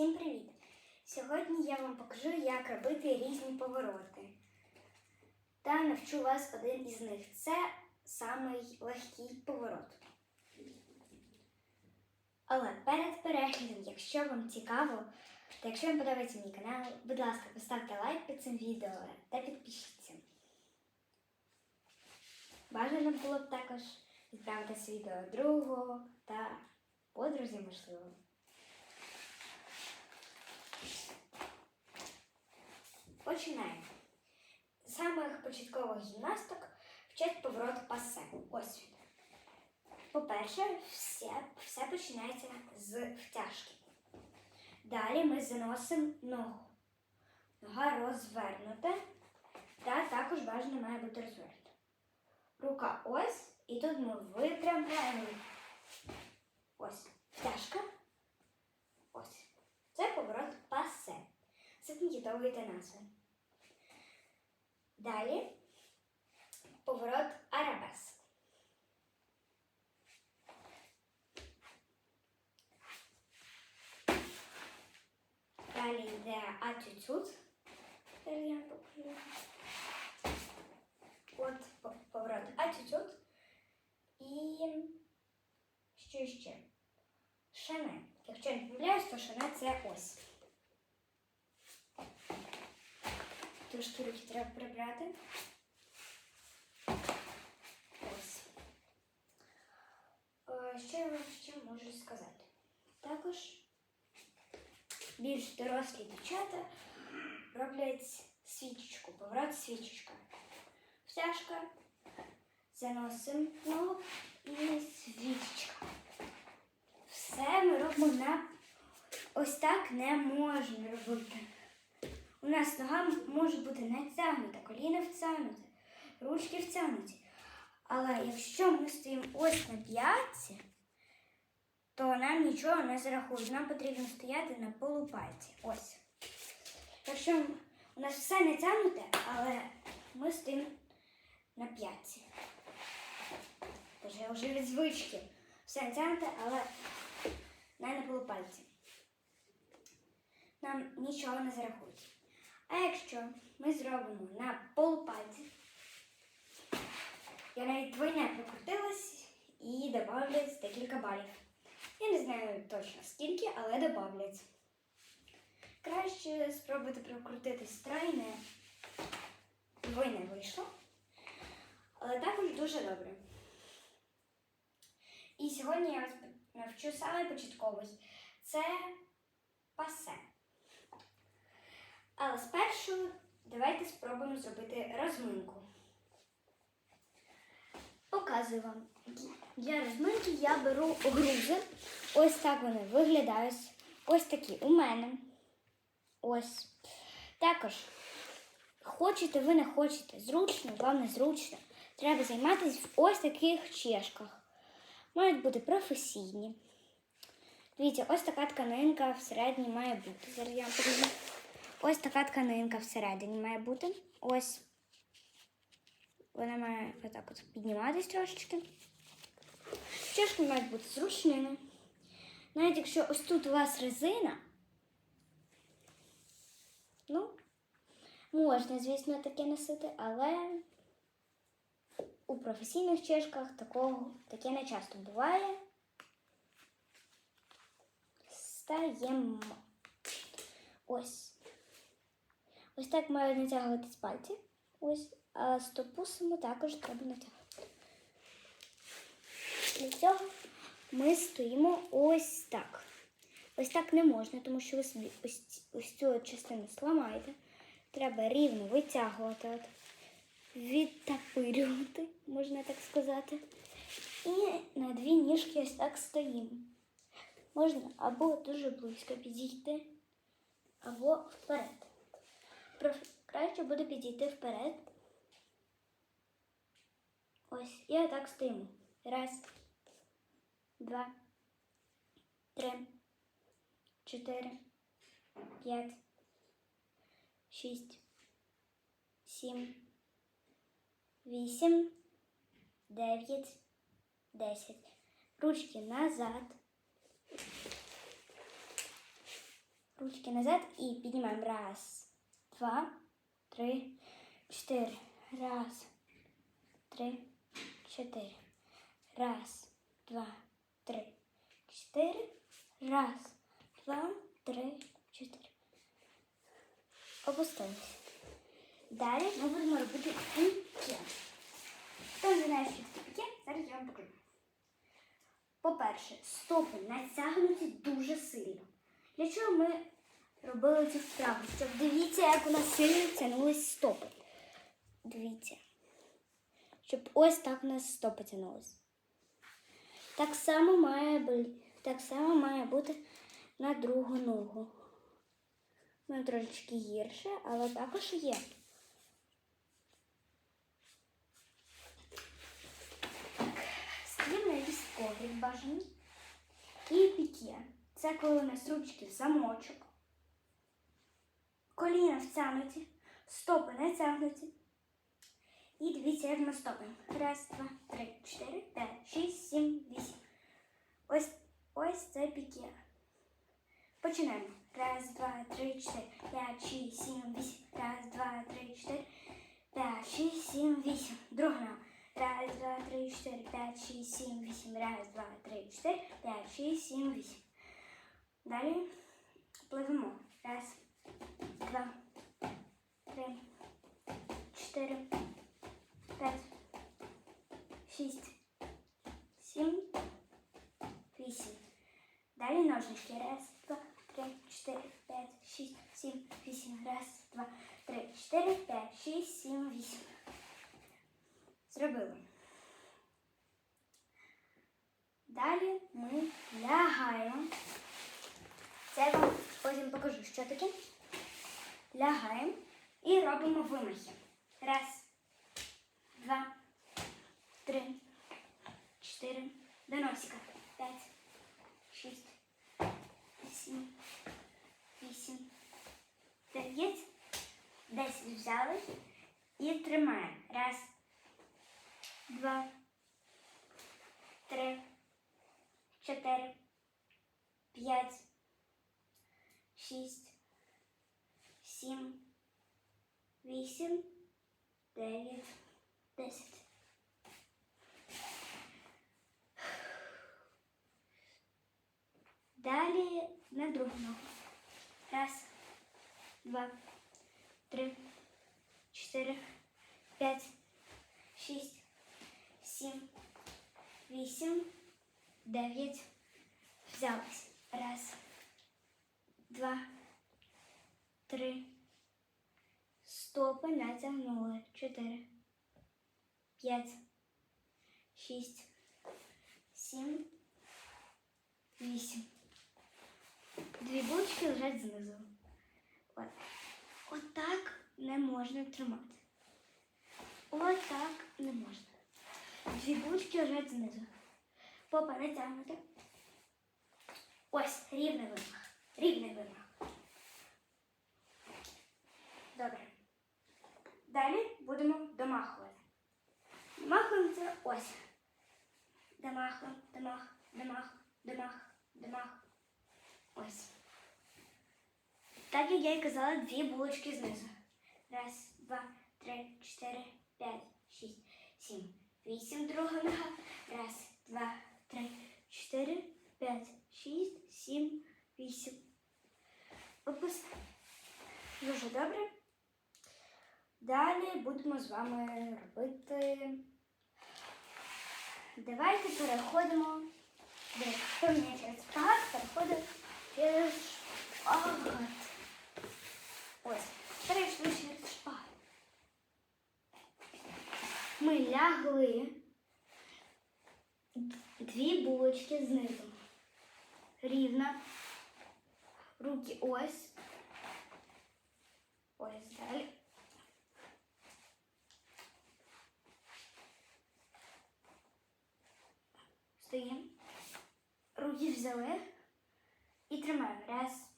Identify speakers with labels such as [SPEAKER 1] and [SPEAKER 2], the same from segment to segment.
[SPEAKER 1] Всім привіт! Сьогодні я вам покажу, як робити різні повороти. Та навчу вас один із них. Це самий легкий поворот. Але перед переглядом, якщо вам цікаво, та якщо вам подобається мій канал, будь ласка, поставте лайк під цим відео та підпишіться. Бажано було б також відправити це відео другу та подрузі, можливо. Починаємо. З самих початкових гімнасток вчать поворот пасе. Ось він. По-перше, все, все починається з втяжки. Далі ми заносимо ногу. Нога розвернута, та також бажано має бути розвернута. Рука ось, і тут ми випрямляємо. Ось втяжка. Ось. Це поворот пасе. Запам'ятовуйте назви. Далі поворот арабеск. Далі йде атютюд. Зараз я покажу. От поворот атютюд. І що ще? Шане. Якщо я не помиляюсь, то шане це ось. Трошки руки треба прибрати. Ось. Е, Що я вам ще можу сказати? Також більш дорослі дівчата роблять свічечку, поворот свічечка. Втяжка, заносимо і свічечка. Все ми робимо на ось так не можна робити. У нас нога може бути натягнута, коліна втягнуте, ручки втягнуті. Але якщо ми стоїмо ось на п'ятці, то нам нічого не зарахують. Нам потрібно стояти на полупальці. Ось. Якщо у нас все натягнуте, але ми стоїмо на п'ятці. Тож я вже від звички. Все натягнуте, але не на полупальці. Нам нічого не зарахують. А якщо ми зробимо на полупальці, я навіть двойне прокрутилась і додавлять декілька балів. Я не знаю точно скільки, але додавлять. Краще спробувати прокрутитись тройне. Двойне вийшло. Але також дуже добре. І сьогодні я вас навчу саме початковий. Це пасе. Але спершу давайте спробуємо зробити розминку. Показую вам. Для розминки я беру грузи. Ось так вони виглядають. Ось такі у мене. Ось. Також, хочете ви не хочете, зручно, вам не зручно. Треба займатися в ось таких чешках. Мають бути професійні. Дивіться, ось така тканинка всередині має бути. Зараз я покажу. Ось така тканинка всередині має бути. Ось. Вона має отак от підніматись трошечки. Чашки мають бути зручними. Навіть якщо ось тут у вас резина, ну, можна, звісно, таке носити, але у професійних чешках такого, таке не часто буває. Стаємо. Ось. Ось так мають натягуватись пальці. Ось, а стопу саму також треба натягувати. Для цього ми стоїмо ось так. Ось так не можна, тому що ви собі ось, ось цю частину зламаєте. Треба рівно витягувати, от, відтапирювати, можна так сказати. І на дві ніжки ось так стоїмо. Можна або дуже близько підійти, або вперед. Краще буде підійти вперед. Ось, і отак стоїмо. Раз, два, три, чотири, п'ять, шість, сім, вісім, дев'ять, десять. Ручки назад. ручки назад і піднімаємо. Раз, два, три, чотири. Раз, три, чотири. Раз, два, три, чотири. Раз, два, три, чотири. Опустились. Далі ми будемо робити піке. Хто не знає, що таке зараз я вам покажу. По-перше, стопи натягнуті дуже сильно. Для чого ми робили цю вправу? Щоб дивіться, як у нас сильно тягнулись стопи. Дивіться. Щоб ось так у нас стопи тягнулись. Так само має бути, так само має бути на другу ногу. Ну, трошечки гірше, але також є. Якийсь коврик бажаний. І піке. Це коли у нас ручки замочок. Коліна втягнуті, стопи не тягнуті. І дивіться, як ми стопимо. Раз, два, три, чотири, п'ять, шість, сім, вісім. Ось, ось це піке. Починаємо. Раз, два, три, чотири, п'ять, шість, сім, вісім. Раз, два, три, чотири, п'ять, шість, сім, вісім. Друга нога. Раз, два, три, чотири, п'ять, шість, сім, вісім. Раз, два, три, чотири, п'ять, шість, сім, вісім. Далі пливемо. Раз, два, три, чотири, п'ять, шість, сім, вісім. Далі ножнички. Раз, два, три, чотири, п'ять, шість, сім, вісім. Раз, два, три, чотири, п'ять, шість, сім, вісім. Зробили. Далі ми лягаємо. Це я вам потім покажу, що таке. Лягаємо і робимо вимахи. Раз, два, три, чотири, до носика. П'ять, шість, сім, вісім, дев'ять, десять взяли і тримаємо. Раз, два, три, чотири, п'ять, шість, сім, вісім, дев'ять, десять. Далі на другу ногу. Раз, два, три, чотири, п'ять, шість, сім, вісім, дев'ять. Взялась. Раз, два, три. Стопи натягнули. Чотири, п'ять, шість, сім, вісім. Дві булочки лежать знизу. От. Отак не можна тримати. Отак не можна. Дві булочки лежать знизу. Попа натягнута. Ось рівний вимах. Рівний вимах. Добре. Далі будемо домахувати. Домахуємо це ось. Домахуємо, домах, домах, домах, домах. Ось. Так як я й казала, дві булочки знизу. Раз, два, три, чотири, п'ять, шість, сім, вісім. Друга нога. Раз, два, три, чотири, п'ять, шість, сім, вісім. Опусти. Дуже добре. Далі будемо з вами робити. Давайте переходимо. Хто мені через шпагат переходить через шпагат. Ось, перейшли через шпагат. Ми лягли дві булочки знизу. Рівно. Руки ось. Ось далі. Стоїмо. Руки взяли і тримаємо. Раз,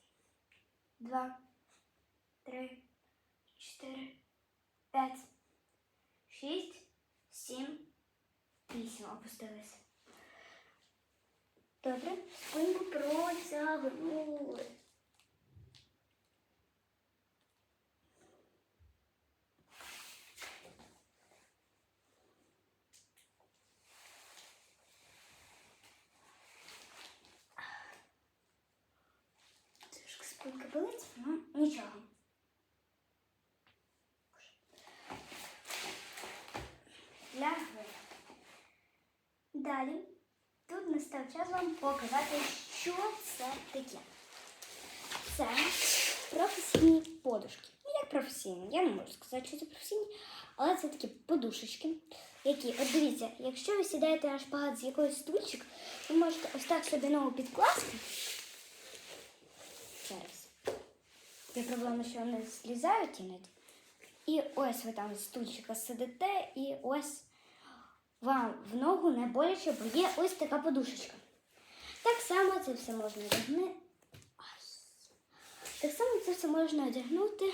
[SPEAKER 1] два, три, чотири, п'ять, шість, сім, вісім. Опустилися. Добре, спинку протягнули. Спинка болить, ну нічого. Лягли. Далі тут настав час вам показати, що це таке. Це професійні подушки. Ну, як професійні, я не можу сказати, що це професійні, але це такі подушечки, які, от дивіться, якщо ви сідаєте на шпагат з якоїсь стульчик, ви можете ось так собі ногу підкласти. Зараз. Є проблема, що вони злізають іноді. І ось ви там з стульчика сидите, і ось вам в ногу не боляче, бо є ось така подушечка. Так само це все можна одягнути. Так само це все можна одягнути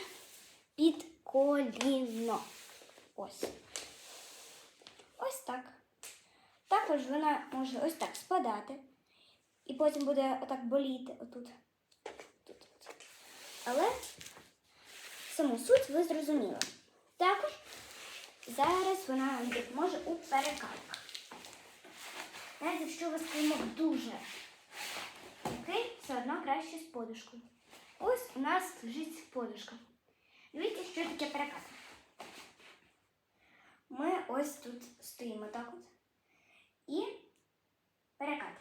[SPEAKER 1] під коліно. Ось. Ось так. Також вона може ось так спадати. І потім буде отак боліти отут. Але саму суть ви зрозуміли. Також зараз вона нам допоможе у перекалках. Навіть якщо у вас климок дуже такий, все одно краще з подушкою. Ось у нас лежить подушка. Дивіться, що таке перекат. Ми ось тут стоїмо так от. І перекат.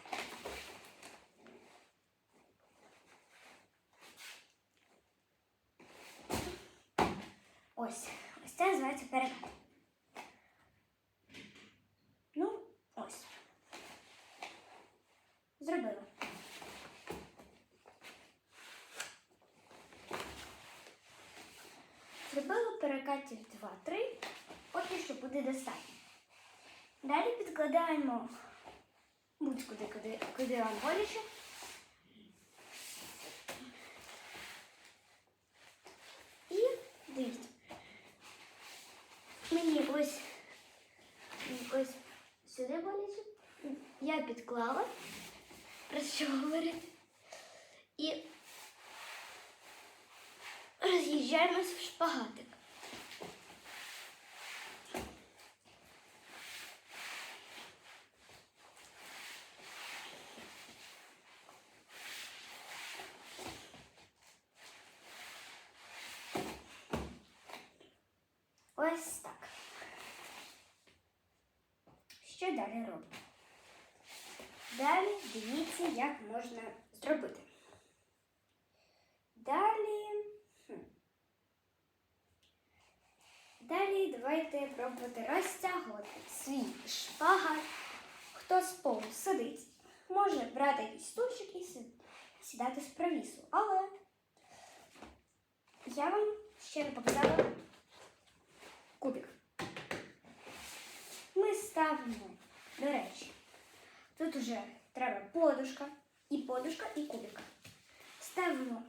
[SPEAKER 1] Ось. Ось це називається перекат. Ну, ось. Зробила. Зробила перекатів 2-3, поки що буде достатньо. Далі підкладаємо будь-куди, куди, вам боляче. І дивіться. Мені ось, ось сюди боляче. Я підклала, про що говорити. І роз'їжджаємось в шпагатик. Ось так. Що далі робимо? Далі дивіться, як можна зробити. Далі. Далі давайте пробувати розтягувати свій шпагат. Хто з полу сидить, може брати якийсь стульчик і сідати з провісу. Але я вам ще не показала кубик. Ми ставимо, до речі, тут уже треба подушка, і подушка, і кубик. Ставимо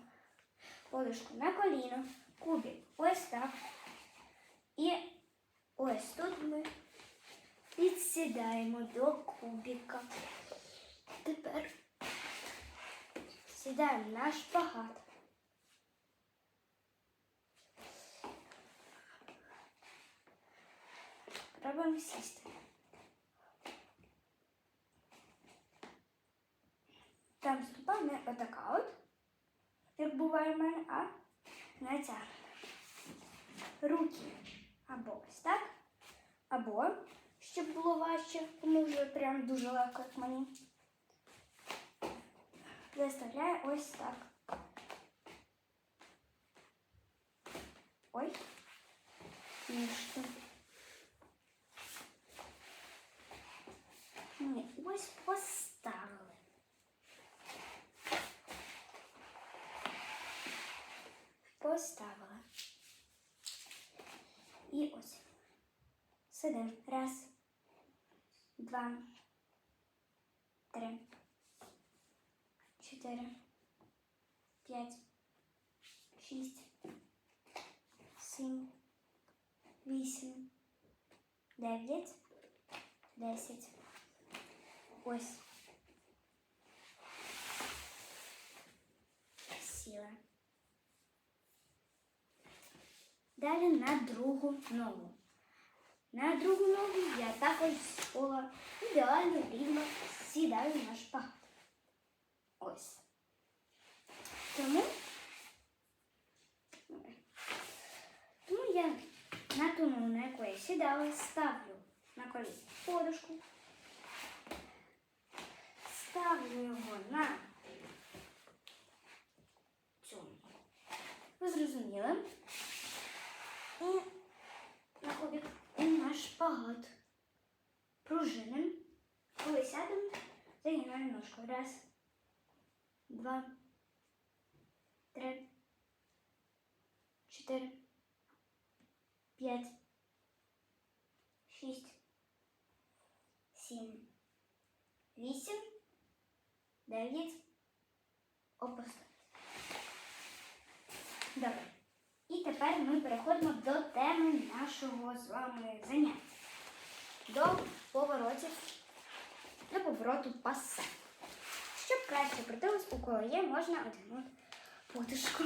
[SPEAKER 1] подушку на коліно, кубик ось так. І ось тут ми підсідаємо до кубика. Тепер сідаємо на шпагат. Пробуємо сісти. Там ступа не отака от, як буває в мене, а не. Руки або ось так, або, щоб було важче, тому вже прям дуже легко, як мені. Заставляю ось так. Ой. Ніжно. Ні, ось поставили. Сидимо. Раз, два, три, чотири, п'ять, шість, сім, вісім, дев'ять, десять. Ось. Сіла. Далі на другу ногу. На другую ногу я також схола идеально рівно сідаю на шпагат. Ось. Тому тому я на ту ногу, на яку я сідала, ставлю на коліс подушку, ставлю його на цю. Ви зрозуміли? Шпагат. Пружиним. Коли сядемо, загинаємо ножку. Раз, два, три, чотири, п'ять, шість, сім, вісім, дев'ять, опустити. Добре. І тепер ми переходимо до теми нашого з вами заняття. До поворотів, до повороту паса. Щоб краще притулись, у кого є, можна одягнути подушку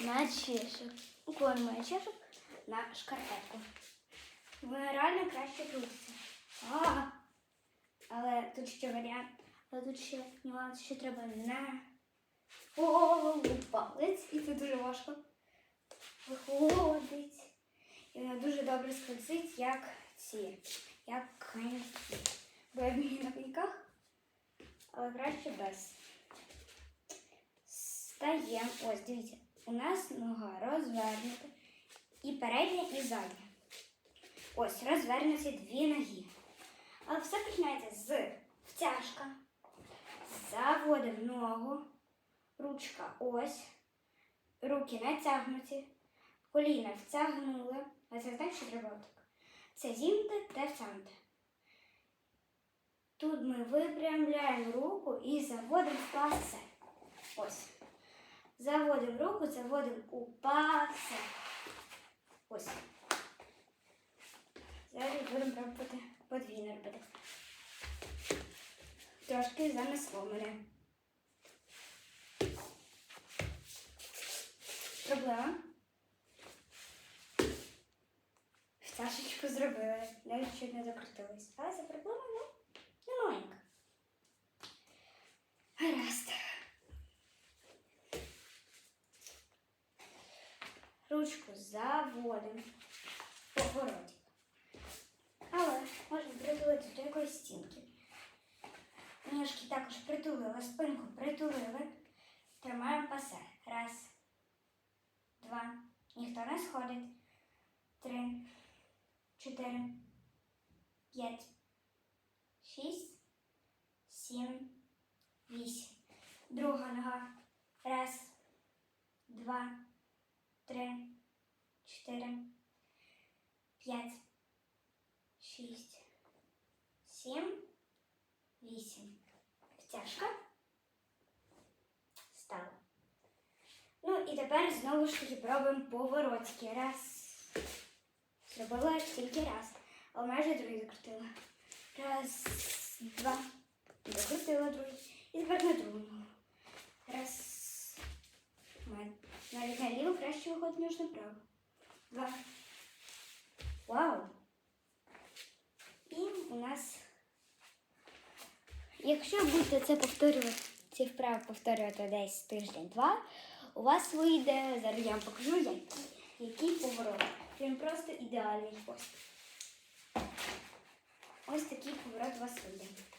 [SPEAKER 1] на чешок. У кого немає чешок на шкарпетку. Ви реально краще крутиться. А, але тут ще варіант, але тут ще нюанс, що треба на голову палець, і це дуже важко виходить. І вона дуже добре скользить, як ці, як коньки. Бо я вмію на коньках, але краще без. Стаємо. Ось, дивіться, у нас нога розвернута. І передня, і задня. Ось, розвернуті дві ноги. Але все починається з втяжка. Заводимо ногу. Ручка ось. Руки натягнуті. Коліна втягнули. А це значить, отак. Це зімте та втягнути. Тут ми випрямляємо руку і заводимо в пасе. Ось. Заводимо руку, заводимо у пасе. Ось. Зараз будемо пробувати подвійно робити. Трошки занесло мене. Проблема. Пташечку зробили, навіть чуть не закрутилась. Але це проблема, ну, не маленька. Гаразд. Ручку заводимо поворотик. Але можна притулити до якоїсь стінки. Ніжки також притулили, спинку притулили. Тримаємо пасе. Раз, два. Ніхто не сходить. Три, чотири, п'ять, шість, сім, вісім. Друга нога. Раз, два, три, чотири, п'ять, шість, сім, вісім. Втяжка. Стала. Ну і тепер знову ж таки пробуємо поворотики. Раз. Зробила тільки раз. Але майже другий закрутила. Раз, два. Закрутила другий. І тепер на другу. Раз. Навіть на ліву краще виходить, ніж на праву. Два. Вау! І у нас. Якщо будете це повторювати, ці вправи повторювати десь тиждень-два, у вас вийде, зараз я вам покажу, який, який поворот. Він просто ідеальний хвост. Ось такий поворот у вас вийде.